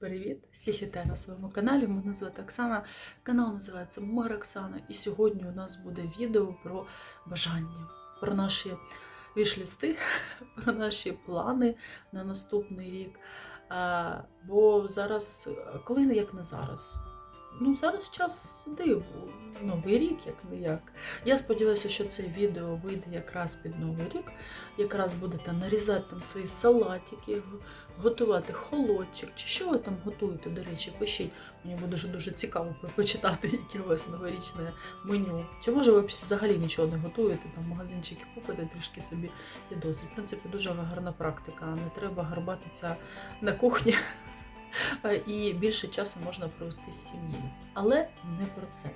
Привіт! Всіх вітаю на своєму каналі. Мене звати Оксана. Канал називається Мир Оксана. І сьогодні у нас буде відео про бажання, про наші вішлісти, про наші плани на наступний рік. Бо зараз, коли як не зараз? Ну, зараз час диву. Новий рік, як не як. Я сподіваюся, що це відео вийде якраз під Новий рік. Якраз будете нарізати там свої салатики, готувати холодчик, чи що ви там готуєте, до речі, пишіть. Мені буде дуже дуже цікаво почитати, яке у вас новорічне меню. Чи може ви взагалі нічого не готуєте, там магазинчики купите трішки собі і досить. В принципі, дуже гарна практика. Не треба гарбатися на кухні. І більше часу можна провести з сім'єю. Але не про це.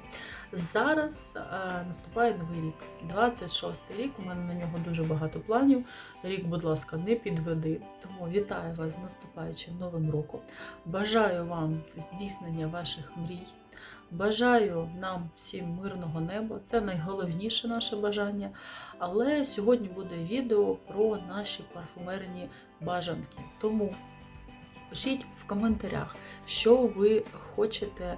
Зараз е, наступає новий рік, 26 рік. У мене на нього дуже багато планів. Рік, будь ласка, не підведи. Тому вітаю вас з наступаючим новим роком. Бажаю вам здійснення ваших мрій. Бажаю нам всім мирного неба. Це найголовніше наше бажання. Але сьогодні буде відео про наші парфумерні бажанки. Тому пишіть в коментарях, що ви хочете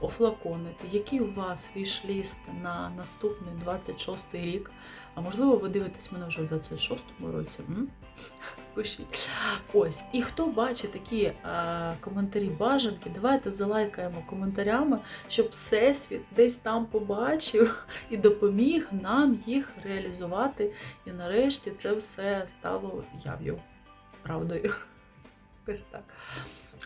офлаконити, який у вас вішліст на наступний 26 рік. А можливо, ви дивитесь мене вже в 26-му році. М? Пишіть. Ось. І хто бачить такі е, коментарі бажанки, давайте залайкаємо коментарями, щоб Всесвіт десь там побачив і допоміг нам їх реалізувати. І нарешті це все стало яв'ю, правдою. Ось так.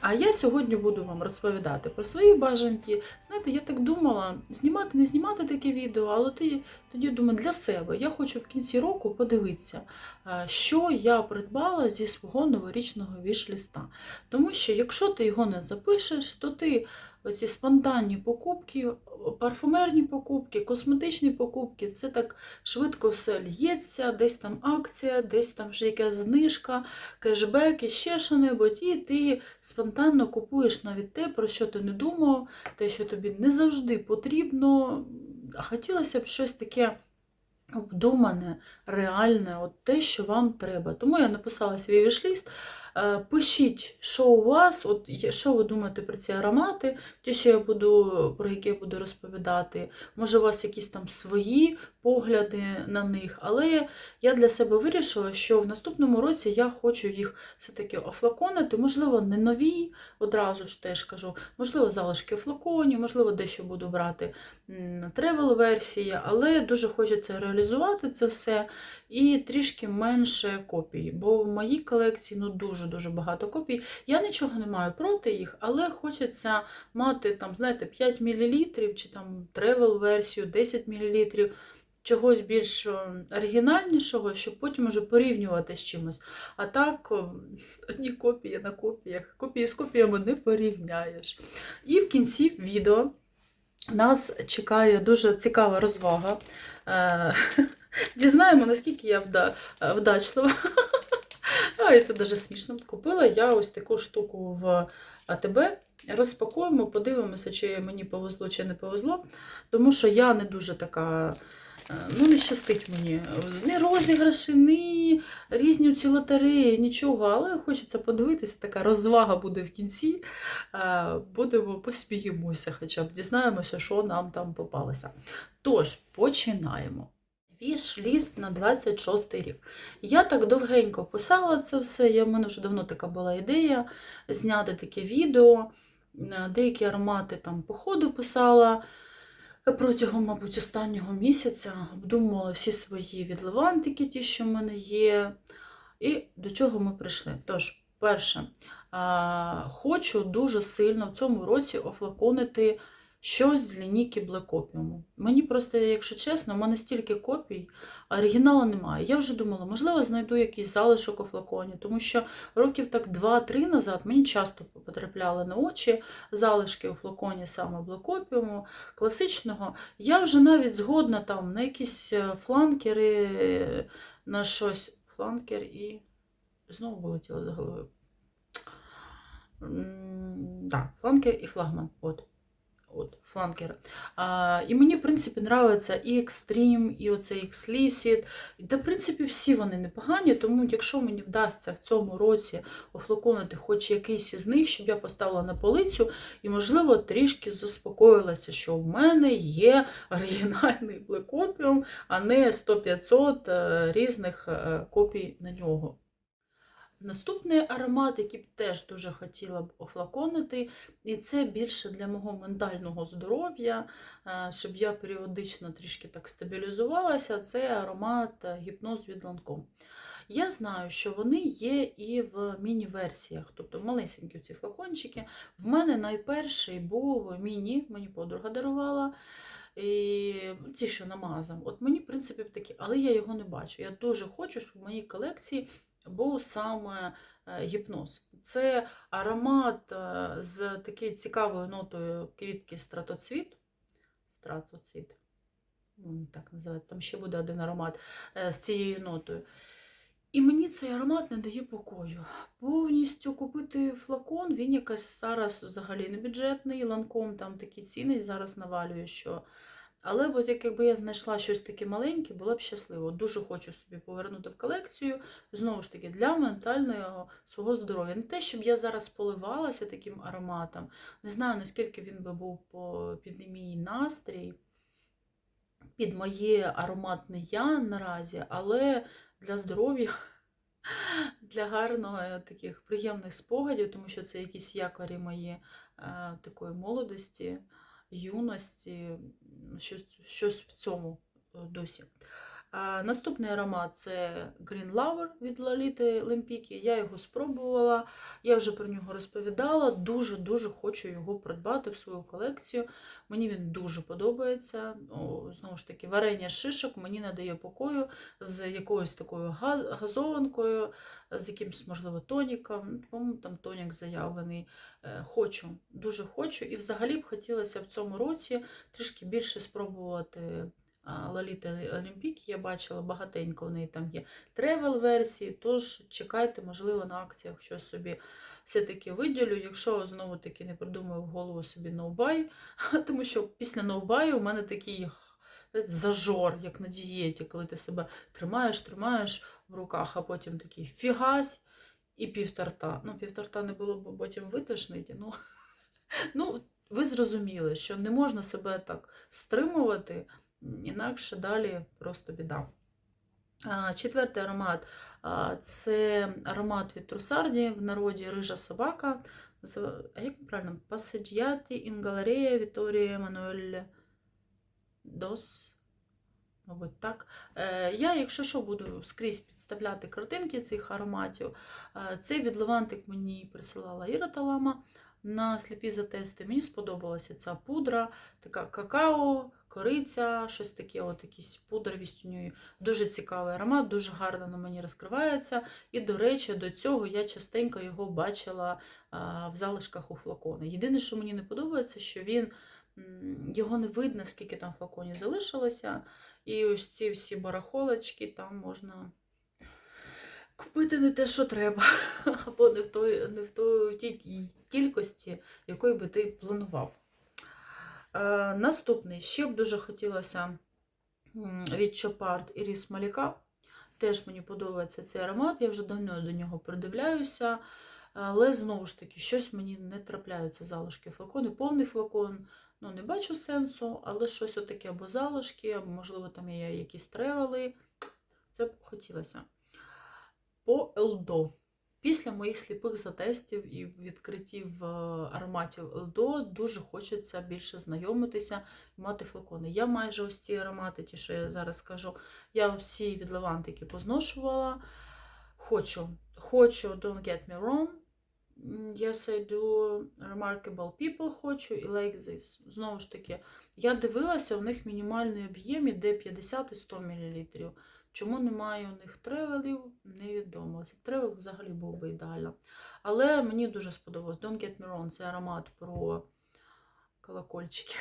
А я сьогодні буду вам розповідати про свої бажанки. Знаєте, я так думала, знімати, не знімати таке відео, але ти, тоді думаю, для себе. Я хочу в кінці року подивитися, е, що я придбала зі свого новорічного вішліста. Тому що якщо ти його не запишеш, то ти оці спонтанні покупки, парфумерні покупки, косметичні покупки, це так швидко все лється, десь там акція, десь там вже якась знижка, кешбек і ще що-небудь, і ти спонтанно купуєш навіть те, про що ти не думав, те, що тобі не завжди потрібно. А хотілося б щось таке обдумане, реальне, от те, що вам треба. Тому я написала свій вішліст. Е, Пишіть, що у вас, от що ви думаєте про ці аромати, ті, що я буду, про які я буду розповідати. Може, у вас якісь там свої погляди на них, але я для себе вирішила, що в наступному році я хочу їх все-таки офлаконити. Можливо, не нові, одразу ж теж кажу, можливо, залишки флаконів, можливо, дещо буду брати тревел-версії, але дуже хочеться реалізувати це все і трішки менше копій, бо в моїй колекції ну, дуже-дуже багато копій. Я нічого не маю проти їх, але хочеться мати там, знаєте, 5 мл чи там тревел-версію 10 мл. Чогось більш е, оригінальнішого, щоб потім уже порівнювати з чимось. А так, одні копії на копіях, копії з копіями не порівняєш. І в кінці відео нас чекає дуже цікава розвага. Е, Дізнаємо, наскільки я е, вдачлива. А, і це дуже смішно. Купила я ось таку штуку в АТБ. Розпакуємо, подивимося, чи мені повезло, чи не повезло. Тому що я не дуже така. е, Ну, не щастить мені. Ні розіграші, ні різні ці лотереї, нічого. Але хочеться подивитися, така розвага буде в кінці. Е, Будемо посміємося, хоча б дізнаємося, що нам там попалося. Тож, починаємо. Віш-ліст на 26 рік. Я так довгенько писала це все. Я, в мене вже давно така була ідея зняти таке відео. Е, Деякі аромати там по ходу писала протягом, мабуть, останнього місяця. Обдумувала всі свої відливантики, ті, що в мене є. І до чого ми прийшли. Тож, перше, хочу дуже сильно в цьому році офлаконити щось з лінійки Opium. Мені просто, якщо чесно, в мене стільки копій, а оригіналу немає. Я вже думала, можливо, знайду якийсь залишок у флаконі, тому що років так 2-3 назад мені часто потрапляли на очі залишки у флаконі саме Black класичного. Я вже навіть згодна там на якісь е, фланкери, на щось. Фланкер і знову вилетіло за головою. Так, фланкер і флагман. От. От, фланкер. А, і мені, в принципі, подобається і Extreme, і оцей Explicit. Та, в принципі, всі вони непогані, тому якщо мені вдасться в цьому році офлаконити хоч якийсь із них, щоб я поставила на полицю і, можливо, трішки заспокоїлася, що в мене є оригінальний Opium, а не 100-500 е, різних е, копій на нього. Наступний аромат, який б теж дуже хотіла б офлаконити, і це більше для мого ментального здоров'я, е, щоб я періодично трішки так стабілізувалася, це аромат е, гіпноз від Lancome. Я знаю, що вони є і в міні-версіях, тобто малесенькі ці флакончики. В мене найперший був міні, мені подруга дарувала. І ці, що намазом. От мені, в принципі, такі, але я його не бачу. Я дуже хочу, щоб в моїй колекції був саме е, гіпноз. Це аромат е, з такою цікавою нотою квітки стратоцвіт. Стратоцвіт. Так називається. Там ще буде один аромат е, з цією нотою. І мені цей аромат не дає покою. Повністю купити флакон, він якось зараз взагалі не бюджетний, ланком там такі ціни зараз навалює, що. Але як якби я знайшла щось таке маленьке, була б щаслива. Дуже хочу собі повернути в колекцію, знову ж таки, для ментального свого здоров'я. Не те, щоб я зараз поливалася таким ароматом. Не знаю, наскільки він би був по, мій настрій, під моє ароматне я наразі, але для здоров'я, для гарного таких приємних спогадів, тому що це якісь якорі мої е, такої молодості, юності, щось, щось в цьому досі. дусі. Наступний аромат це Green Lover від Лоліти Лемпіки. Я його спробувала, я вже про нього розповідала. Дуже-дуже хочу його придбати в свою колекцію. Мені він дуже подобається. О, знову ж таки, варення шишок мені не дає покою з якоюсь такою газ, газованкою, з якимось, можливо, тоніком. По-моєму, там тонік заявлений. Е, Хочу, дуже хочу. І взагалі б хотілося в цьому році трішки більше спробувати. Лоліти Олімпіки, я бачила багатенько в неї там є тревел-версії, тож чекайте, можливо, на акціях щось собі все-таки виділю, якщо знову-таки не придумаю в голову собі ноубай, тому що після ноубаю у мене такий зажор, як на дієті, коли ти себе тримаєш, тримаєш в руках, а потім такий фігась і півторта. Ну, півторта не було б потім витишнити. Ну, ну, ви зрозуміли, що не можна себе так стримувати. Інакше далі просто біда. Четвертий аромат це аромат від Трусарді, в народі рижа собака. А як правильно? Пасаджіаті Інгаларея Віторія Еммануель Дос. Мабуть, так. Е, Я, якщо що, буду скрізь підставляти картинки цих ароматів. Е, Цей від Левантик мені присилала Іра Талама на сліпі затести. Мені сподобалася ця пудра, така какао, кориця, щось таке, от якісь пудровість у нього. Дуже цікавий аромат, дуже гарно на мені розкривається. І, до речі, до цього я частенько його бачила в залишках у флакони. Єдине, що мені не подобається, що він. Його не видно, скільки там флаконів залишилося. І ось ці всі барахолочки там можна купити не те, що треба, або не в той, не в той в тій кількості, якої би ти планував. Е, наступний, ще б дуже хотілося від Chopard Іріс Маліка. Теж мені подобається цей аромат, я вже давно до нього придивляюся. Але знову ж таки, щось мені не трапляються залишки флакони. Повний флакон, ну, не бачу сенсу, але щось отаке або залишки, або, можливо, там є якісь тревели. Це б хотілося. По Елдо. Після моїх сліпих затестів і відкриттів ароматів Елдо дуже хочеться більше знайомитися і мати флакони. Я майже ось ці аромати, ті, що я зараз скажу, я всі від Левантики позношувала. Хочу, хочу Don't Get Me Wrong. Yes, I do Remarkable People хочу і Like This. Знову ж таки, я дивилася, у них мінімальний об'єм іде 50 і 100 мл. Чому немає у них тревелів, невідомо. Це тревел взагалі був би ідеально. Але мені дуже сподобалось. Don't Get Me Wrong, це аромат про колокольчики.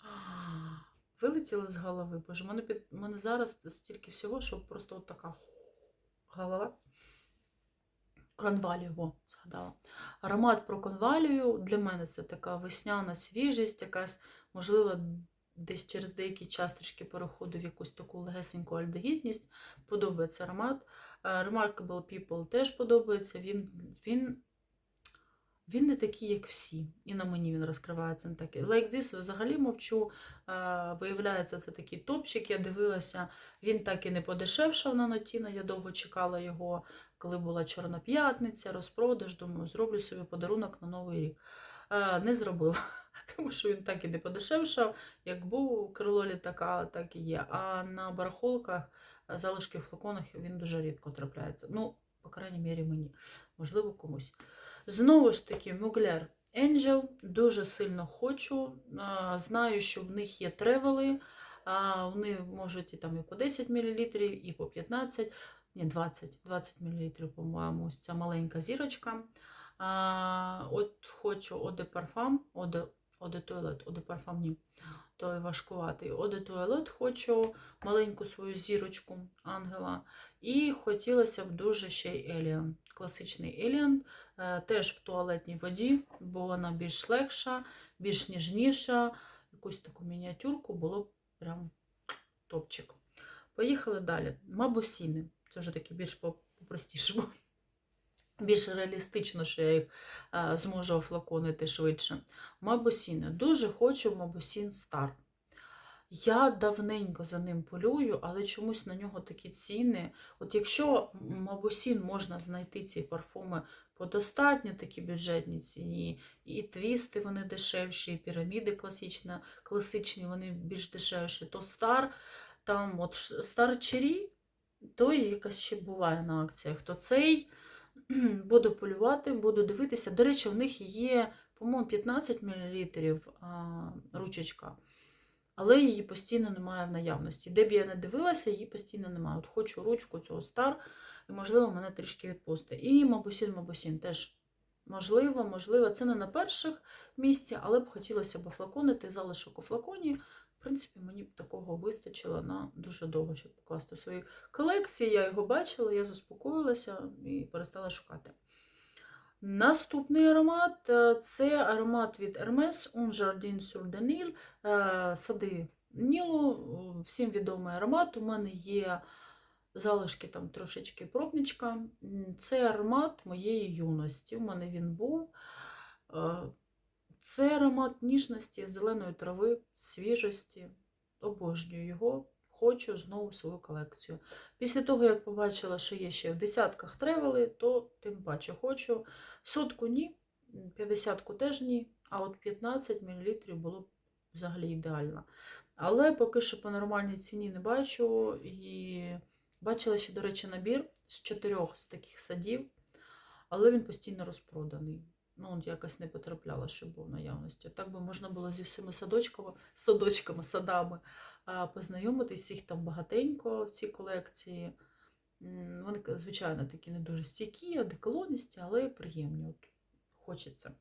Вилетіло з голови. Боже, мене, під... мене зараз стільки всього, що просто от така голова. Конвалію, о, згадала. Аромат про конвалію для мене це така весняна свіжість, якась, можливо, десь через деякий час трішки переходу в якусь таку легесеньку альдегідність. Подобається аромат. Е, Remarkable People теж подобається. Він, він, він не такий, як всі. І на мені він розкривається не такий. Like This взагалі мовчу. Е, Виявляється, це такий топчик. Я дивилася, він так і не подешевшав на Нотіна. Я довго чекала його, коли була Чорна п'ятниця, розпродаж. Думаю, зроблю собі подарунок на Новий рік. Е, Не зробила, тому що він так і не подешевшав. Як був крило літака, так і є. А на барахолках е, залишки в флаконах він дуже рідко трапляється. Ну, по крайній мірі, мені, можливо, комусь. Знову ж таки, Mugler Angel дуже сильно хочу. Знаю, що в них є тревели. Вони можуть і там і по 10 мл, і по 15, ні, 20, 20 мл, по-моєму, ця маленька зірочка. От хочу Eau de Parfum, Eau de, Eau de Toilette, Eau de Parfum, ні, той важкуватий. De хочу маленьку свою зірочку ангела. І хотілося б дуже ще й Alien. Класичний Alien, е, теж в туалетній воді, бо вона більш легша, більш ніжніша. Якусь таку мініатюрку було б прям топчик. Поїхали далі. Мабусіни. Це вже такі більш по- по-простішому. Більш реалістично, що я їх е, зможу офлаконити швидше. Мабусіни. Дуже хочу Мабусін Стар. Я давненько за ним полюю, але чомусь на нього такі ціни. От якщо Мабусін можна знайти ці парфуми по достатньо такі бюджетній ціні, і твісти вони дешевші, і піраміди класичні, класичні вони більш дешевші, то стар, там от стар чері, то якась ще буває на акціях. То цей буду полювати, буду дивитися. До речі, в них є, по-моєму, 15 мл ручечка але її постійно немає в наявності. Де б я не дивилася, її постійно немає. От хочу ручку цього стар, і, можливо, мене трішки відпусти. І Мабусін, Мабусін теж можливо, можливо. Це не на перших місці, але б хотілося б флаконити залишок у флаконі. В принципі, мені б такого вистачило на дуже довго, щоб покласти в свої колекції. Я його бачила, я заспокоїлася і перестала шукати. Наступний аромат е, це аромат від Hermes Un Jardin sur de Nil, е, сади Нілу. е, Всім відомий аромат. У мене є залишки там трошечки пробничка. Це аромат моєї юності. У мене він був. Це аромат ніжності, зеленої трави, свіжості. Обожнюю його. Хочу знову свою колекцію. Після того, як побачила, що є ще в десятках тревели, то тим паче хочу. Сотку ні, 50-ку теж ні, а от 15 мл було б взагалі ідеально. Але поки що по нормальній ціні не бачу. І бачила ще, до речі, набір з чотирьох з таких садів, але він постійно розпроданий. Ну, якось не потрапляла, щоб був наявності. Так би можна було зі всіма садочками, садочками, садами познайомитись, їх там багатенько в цій колекції. Вони, звичайно, такі не дуже стійкі, одеколоністі, але приємні. От, хочеться.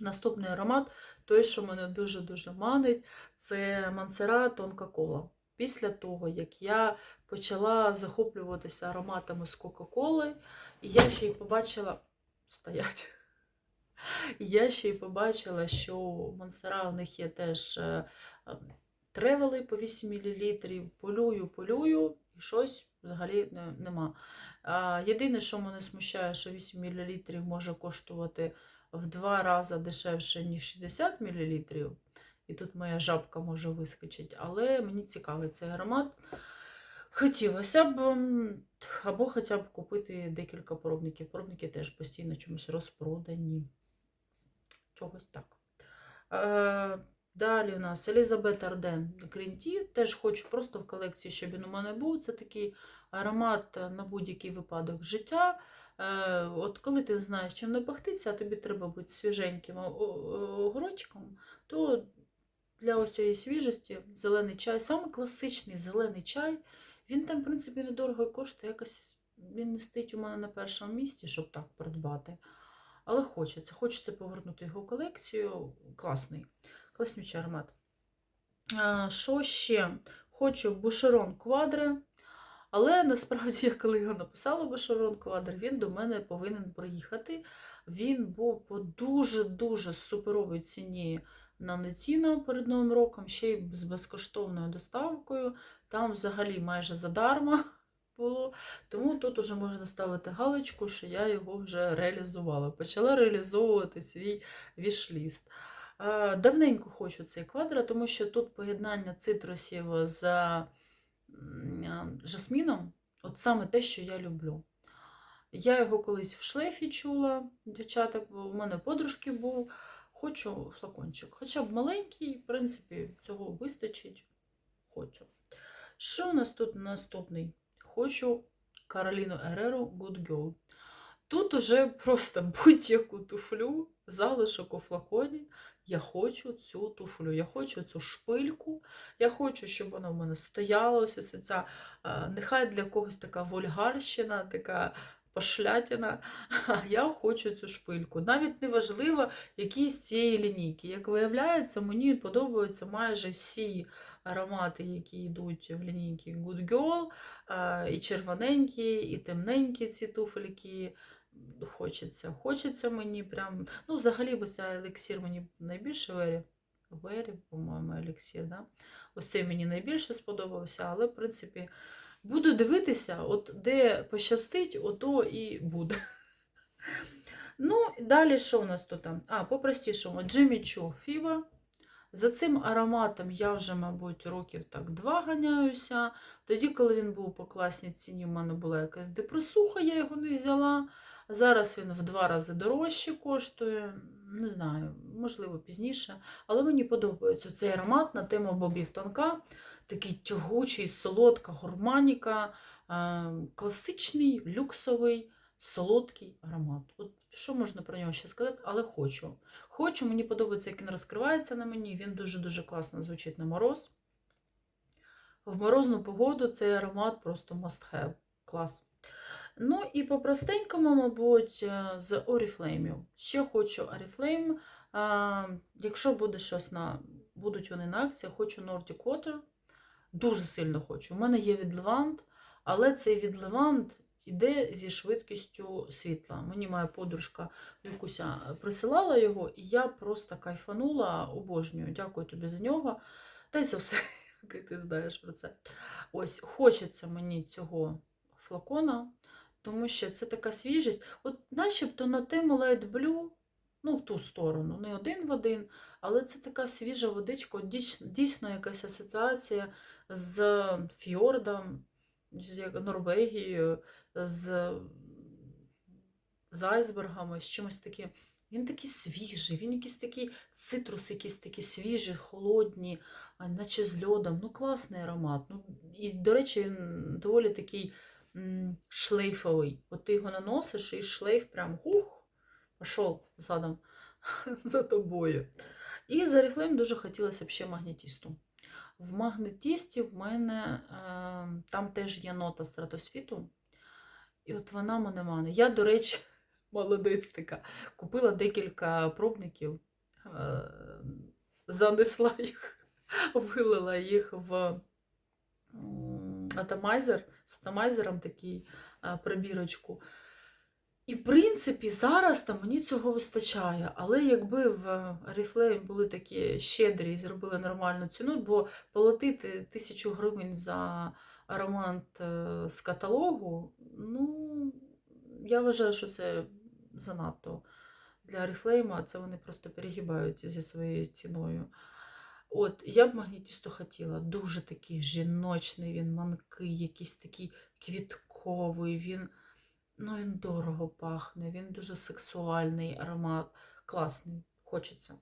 Наступний аромат, той, що мене дуже-дуже манить, це Мансера Тонка Кола. Після того, як я почала захоплюватися ароматами з Кока-Коли, і я ще й побачила. Стоять. Я ще й побачила, що Монсера у них є теж е, е, тревели по 8 мл. Полюю, полюю, і щось взагалі нема. Єдине, що мене смущає, що 8 мл може коштувати в два рази дешевше, ніж 60 мл. І тут моя жабка може вискочити. Але мені цікавий цей аромат. Хотілося б або хоча б купити декілька пробників. Пробники теж постійно чомусь розпродані. Чогось так. Е, далі у нас Елізабет Арден Грінті. Теж хочу просто в колекції, щоб він у мене був. Це такий аромат на будь-який випадок життя. Е, от коли ти знаєш, чим напахтиться, а тобі треба бути свіженьким о- о- то для ось цієї свіжості зелений чай, саме класичний зелений чай, він там, в принципі, недорого коштує. Якось він не стоїть у мене на першому місці, щоб так придбати. Але хочеться, хочеться повернути його колекцію. Класний, класнючий аромат. Що ще? Хочу Бушерон Квадре. Але насправді, я коли його написала Башарон Квадр, він до мене повинен приїхати. Він був по дуже-дуже суперовій ціні на Нетіно перед Новим роком, ще й з безкоштовною доставкою. Там взагалі майже задарма було. Тому тут уже можна ставити галочку, що я його вже реалізувала. Почала реалізовувати свій вішліст. Давненько хочу цей квадро, тому що тут поєднання цитрусів з жасміном от саме те, що я люблю. Я його колись в шлейфі чула, дівчаток, бо у мене подружки був. Хочу флакончик. Хоча б маленький, в принципі, цього вистачить. Хочу. Що у нас тут наступний? Хочу Кароліну Ереру Good Girl. Тут уже просто будь-яку туфлю, залишок у флаконі. Я хочу цю туфлю, я хочу цю шпильку, я хочу, щоб вона в мене стояла. Ця, е, нехай для когось така вульгарщина, така пошлятина. А я хочу цю шпильку. Навіть не важливо, які з цієї лінійки. Як виявляється, мені подобаються майже всі аромати, які йдуть в лінійці Good Girl, і червоненькі, і темненькі ці туфельки. Хочеться. Хочеться мені прям. Ну, взагалі, ось ця елексір мені найбільше Вері. Вері, по-моєму, елексір, да? Ось цей мені найбільше сподобався, але, в принципі, буду дивитися, от де пощастить, ото і буде. Ну, далі що у нас тут? А, по-простішому, Джиммі Чу Фіва. За цим ароматом я вже, мабуть, років так два ганяюся. Тоді, коли він був по класній ціні, в мене була якась депресуха, я його не взяла. Зараз він в два рази дорожче коштує. Не знаю, можливо, пізніше. Але мені подобається цей аромат на тему бобів тонка. Такий тягучий, солодка гурманіка, е, класичний, люксовий, солодкий аромат. От що можна про нього ще сказати, але хочу. Хочу, мені подобається, як він розкривається на мені. Він дуже-дуже класно звучить на мороз. В морозну погоду цей аромат просто must have. Клас. Ну і по-простенькому, мабуть, е, з Oriflame. Ще хочу Oriflame. Якщо буде щось на. Будуть вони на акції, хочу Nordic Water. Дуже сильно хочу. У мене є від Levant, але цей від Levant іде зі швидкістю світла. Мені моя подружка Вікуся присилала його, і я просто кайфанула, обожнюю. Дякую тобі за нього. Та й за все, ти знаєш про це. Ось, хочеться мені цього флакона, тому що це така свіжість. От начебто на тему Light Blue, ну, в ту сторону, не один в один, але це така свіжа водичка, дійсно, якась асоціація з фьордом, з Норвегією, з, з айсбергами, з чимось таким. Він такий свіжий, він якийсь такий цитрус, якісь такі свіжі, холодні, наче з льодом. Ну, класний аромат. Ну, і, до речі, він доволі такий шлейфовий. От ти його наносиш, і шлейф прям ух, пішов задом за тобою. І за Oriflame дуже хотілося б ще магнетісту. В магнетісті в мене е, там теж є нота стратосфіту. І от вона мене мане. Я, до речі, молодець така. Купила декілька пробників, е, занесла їх, вилила їх в атомайзер, з атомайзером такий е, прибірочку. І, в принципі, зараз там мені цього вистачає. Але якби в Oriflame були такі щедрі і зробили нормальну ціну, бо платити тисячу гривень за аромат е, з каталогу, ну, я вважаю, що це занадто для Oriflame, це вони просто перегибають зі своєю ціною. От, я б магнітісту хотіла. Дуже такий жіночний, він манкий, якийсь такий квітковий, він, ну, він дорого пахне, він дуже сексуальний аромат, класний, хочеться.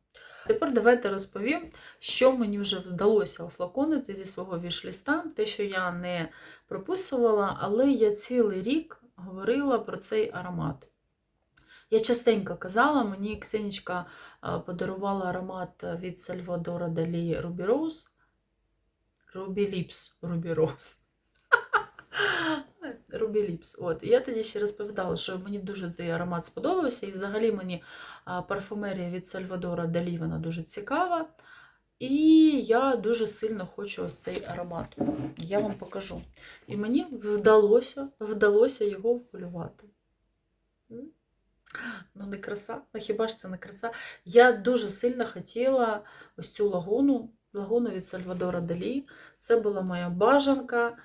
Тепер давайте розповім, що мені вже вдалося офлаконити зі свого вішліста, те, що я не прописувала, але я цілий рік говорила про цей аромат. Я частенько казала, мені Ксенічка подарувала аромат від Сальвадора Далі Lips Ruby Rose. Ruby Lips. От. І я тоді ще розповідала, що мені дуже цей аромат сподобався, і взагалі мені парфумерія від Сальвадора Далі вона дуже цікава. І я дуже сильно хочу ось цей аромат. Я вам покажу. І мені вдалося, вдалося його вполювати. Ну, не краса. Ну хіба ж це не краса? Я дуже сильно хотіла ось цю лагуну, лагуну від Сальвадора Далі. Це була моя бажанка.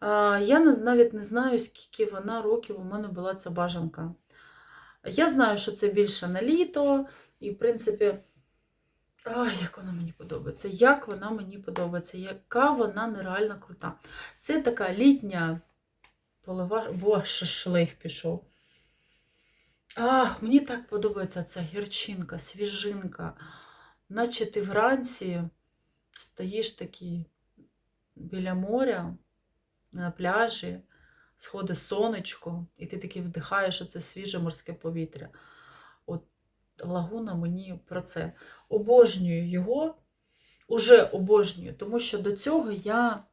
Я навіть не знаю, скільки вона років у мене була ця бажанка. Я знаю, що це більше на літо, і, в принципі, ай, як вона мені подобається. Як вона мені подобається, яка вона нереально крута. Це така літня полива. Боже, шлейф пішов. Ах, мені так подобається ця гірчинка, свіжинка. Наче ти вранці стоїш такий біля моря на пляжі, сходить сонечко, і ти такий вдихаєш оце свіже морське повітря. От лагуна мені про це. Обожнюю його, уже обожнюю, тому що до цього я,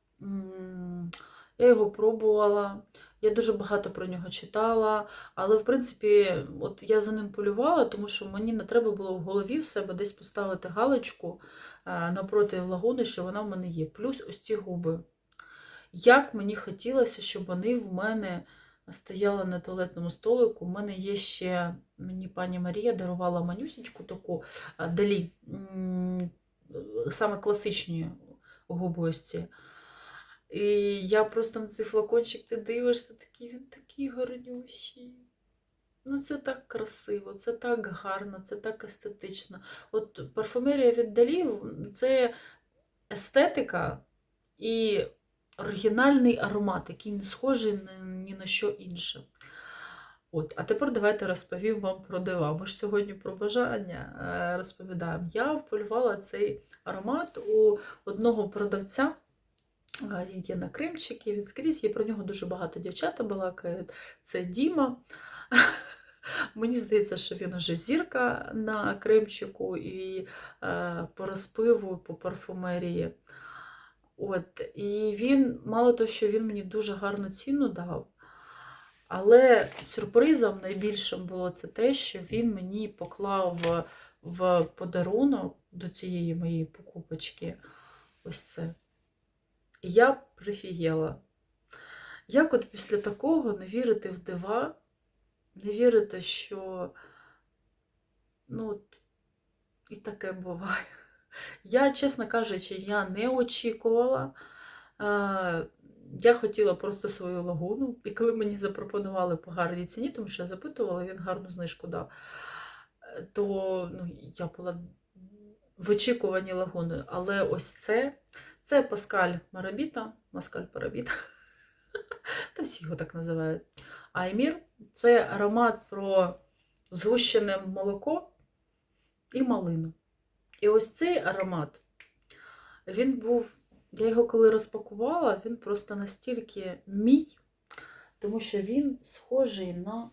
я його пробувала, я дуже багато про нього читала, але в принципі, от я за ним полювала, тому що мені не треба було в голові в себе десь поставити галочку е, напроти лагуни, що вона в мене є. Плюс ось ці губи. Як мені хотілося, щоб вони в мене стояли на туалетному столику. У мене є ще, мені пані Марія дарувала манюсечку таку далі, саме класичні ці. І я просто на цей флакончик ти дивишся, такий він такий гарнющий. Ну, це так красиво, це так гарно, це так естетично. От парфумерія від Далів це естетика і оригінальний аромат, який не схожий ні- на що інше. От, а тепер давайте розповім вам про дива. Ми ж сьогодні про бажання е, розповідаємо. Я вполювала цей аромат у одного продавця. Е, Він є на Кримчики, він скрізь, є про нього дуже багато дівчата балакають. Це Діма. Мені здається, що він уже зірка на Кримчику і е, по розпиву, по парфумерії. От, і він, мало того, що він мені дуже гарну ціну дав, але сюрпризом найбільшим було це те, що він мені поклав в, подарунок до цієї моєї покупочки ось це. І я прифігела. Як от після такого не вірити в дива, не вірити, що ну, і таке буває. Я, чесно кажучи, я не очікувала. Е, Я хотіла просто свою лагуну, і коли мені запропонували по гарній ціні, тому що я запитувала, він гарну знижку дав, е, то ну, я була в очікуванні лагуни. Але ось це, це Паскаль Марабіта, Маскаль Парабіта, та всі його так називають. Аймір це аромат про згущене молоко і малину. І ось цей аромат, він був, я його коли розпакувала, він просто настільки мій, тому що він схожий на.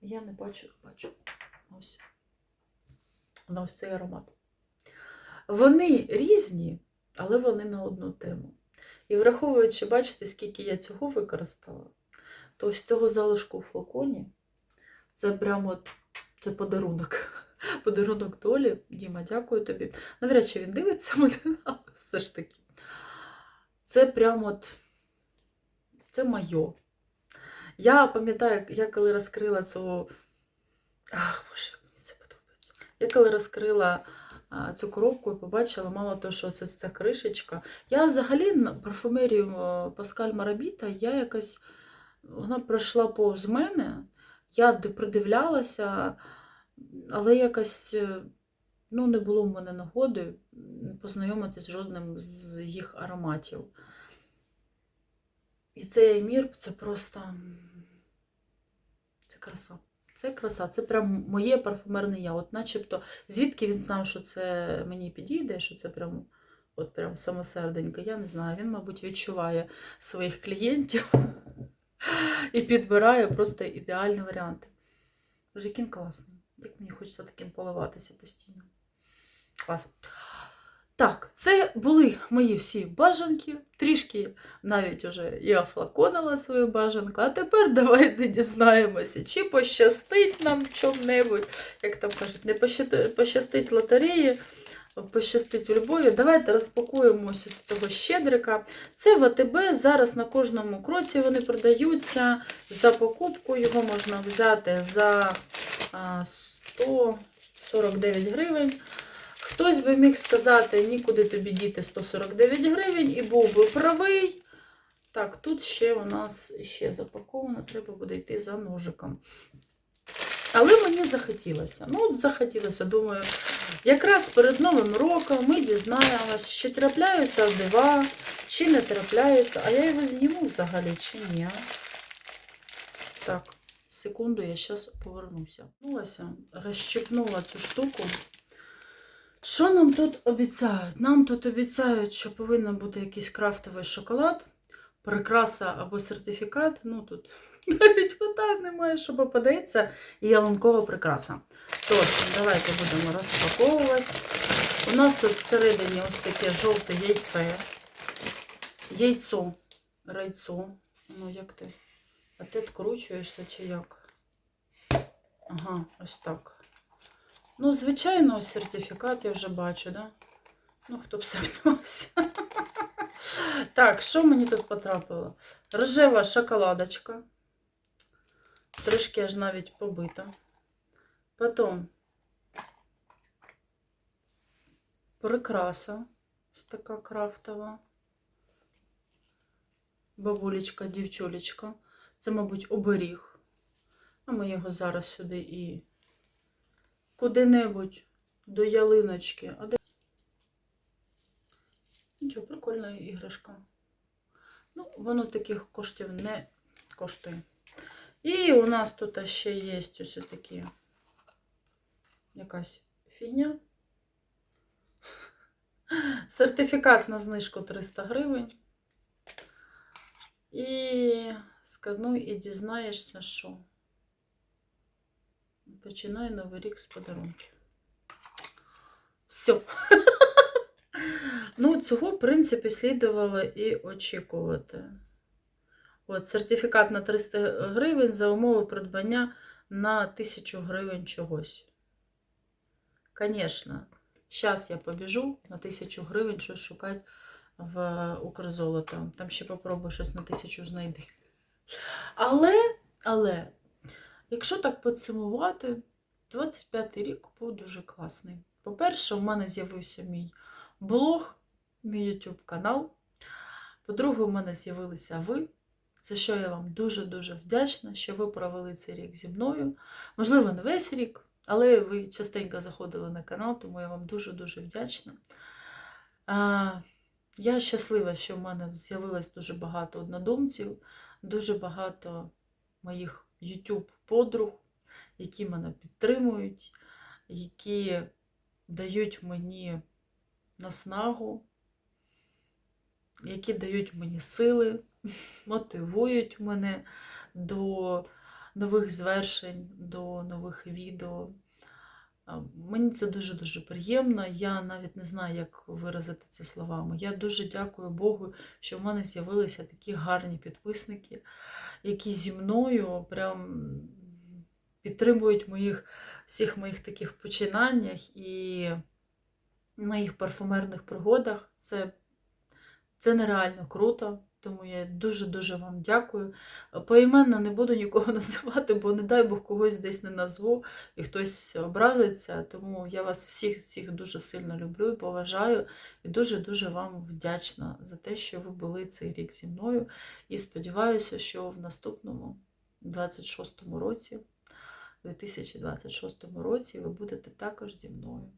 Я не бачу, бачу. Ось. На ось цей аромат. Вони різні, але вони на одну тему. І враховуючи, бачите, скільки я цього використала, то ось цього залишку у флаконі це прямо це подарунок. Подарунок долі. Діма, дякую тобі. Навряд чи він дивиться мене, але все ж таки. Це прямо от, це моє. Я пам'ятаю, я коли розкрила цю. Ах, боже, як мені це подобається. Я коли розкрила цю коробку і побачила, мало того, що ось ця кришечка. Я взагалі парфумерію Паскаль Марабіта, я якась. Вона пройшла повз мене, я придивлялася, але якось е, ну, не було в мене нагоди познайомитись з жодним з їх ароматів. І цей Аймір це просто це краса. Це краса, це прям моє парфумерне я. От начебто, звідки він знав, що це мені підійде, що це прям, от прям самосерденько, я не знаю. Він, мабуть, відчуває своїх клієнтів і підбирає просто ідеальні варіанти. Який класний. Як мені хочеться таким поливатися постійно. Клас. Так, це були мої всі бажанки. Трішки навіть уже я флаконила свою бажанку. А тепер давайте дізнаємося, чи пощастить нам чому-небудь, як там кажуть, не пощастить лотереї. Пощастить в Львові. Давайте розпакуємося з цього щедрика. Це в АТБ. Зараз на кожному кроці вони продаються. За покупку його можна взяти за 149 гривень. Хтось би міг сказати, нікуди тобі діти 149 гривень, і був би правий. Так, тут ще у нас ще запаковано, треба буде йти за ножиком. Але мені захотілося. Ну, от захотілося, думаю, якраз перед Новим роком ми дізнаємося, чи трапляються дива, чи не трапляються. А я його зніму взагалі, чи ні. Так, секунду, я зараз повернуся. Розщепнула цю штуку. Що нам тут обіцяють? Нам тут обіцяють, що повинен бути якийсь крафтовий шоколад, прикраса або сертифікат. Ну тут навіть питань немає, що попадеться, і ялинкова прикраса. Тож, давайте будемо розпаковувати. У нас тут всередині ось таке жовте яйце. Яйцо, райцо. Ну, як ти? А ти відкручуєшся чи як? Ага, ось так. Ну, звичайно, сертифікат я вже бачу, да? Ну, хто б сумнівався. Так, що мені тут потрапило? Рожева шоколадочка. Трішки аж навіть побита. Потім прикраса. Така крафтова. Бабулечка, дівчулечка. Це, мабуть, оберіг. А ми його зараз сюди і куди-небудь до ялиночки. А де? Нічого, прикольна іграшка. Ну, воно таких коштів не коштує. І у нас тут ще є ось такі якась фігня. Сертифікат на знижку 300 гривень. І сказнуй і дізнаєшся, що. Починай новий рік з подарунків. Все. Ну, цього, в принципі, слідувало і очікувати. От, сертифікат на 300 гривень за умови придбання на 1000 гривень чогось. Звісно, зараз я побіжу на 1000 гривень щось шукати в Укрзолото. Там ще попробую щось на 1000 знайти. Але, але, якщо так підсумувати, 25-й рік був дуже класний. По-перше, у мене з'явився мій блог, мій YouTube канал. По-друге, у мене з'явилися ви, за що я вам дуже-дуже вдячна, що ви провели цей рік зі мною. Можливо, не весь рік, але ви частенько заходили на канал, тому я вам дуже-дуже вдячна. Я щаслива, що в мене з'явилось дуже багато однодумців, дуже багато моїх YouTube-подруг, які мене підтримують, які дають мені наснагу, які дають мені сили, мотивують мене до нових звершень, до нових відео. Мені це дуже-дуже приємно. Я навіть не знаю, як виразити це словами. Я дуже дякую Богу, що в мене з'явилися такі гарні підписники, які зі мною прям підтримують моїх, всіх моїх таких починаннях і моїх парфумерних пригодах. Це, це нереально круто. Тому я дуже-дуже вам дякую. Поіменно не буду нікого називати, бо не дай Бог когось десь не назву і хтось образиться. Тому я вас всіх всіх дуже сильно люблю і поважаю. І дуже-дуже вам вдячна за те, що ви були цей рік зі мною. І сподіваюся, що в наступному 26-му році, 2026 році, ви будете також зі мною.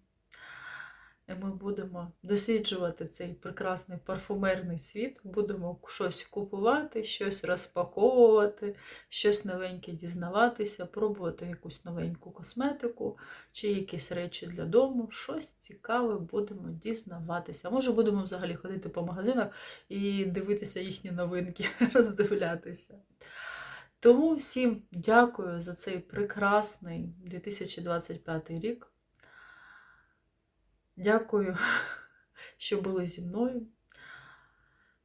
І ми будемо досліджувати цей прекрасний парфумерний світ, будемо щось купувати, щось розпаковувати, щось новеньке дізнаватися, пробувати якусь новеньку косметику чи якісь речі для дому, щось цікаве будемо дізнаватися. Може будемо взагалі ходити по магазинах і дивитися їхні новинки, роздивлятися. Тому всім дякую за цей прекрасний 2025 рік. Дякую, що були зі мною.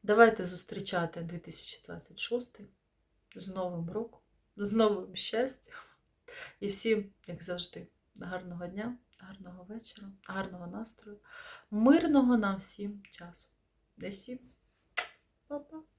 Давайте зустрічати 2026 з Новим роком, з новим щастям. І всім, як завжди, гарного дня, гарного вечора, гарного настрою, мирного нам всім часу. Де всім? Па-па!